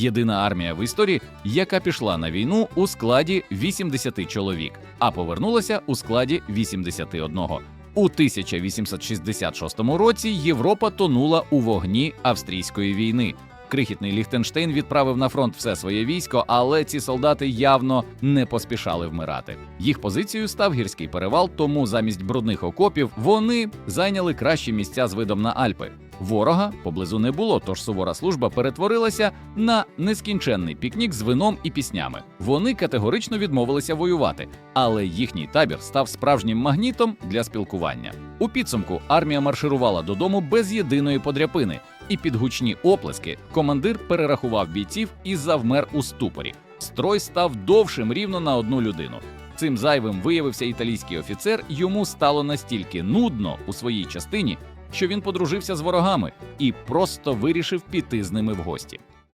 Єдина армія в історії, яка пішла на війну у складі 80 чоловік, а повернулася у складі 81. У 1866 році Європа тонула у вогні австрійської війни. Крихітний Ліхтенштейн відправив на фронт все своє військо, але ці солдати явно не поспішали вмирати. Їх позицією став гірський перевал, тому замість брудних окопів вони зайняли кращі місця з видом на Альпи. Ворога поблизу не було, тож сувора служба перетворилася на нескінченний пікнік з вином і піснями. Вони категорично відмовилися воювати, але їхній табір став справжнім магнітом для спілкування. У підсумку армія марширувала додому без єдиної подряпини, і під гучні оплески командир перерахував бійців і завмер у ступорі. Строй став довшим рівно на одну людину. Цим зайвим виявився італійський офіцер. Йому стало настільки нудно у своїй частині, що він подружився з ворогами і просто вирішив піти з ними в гості.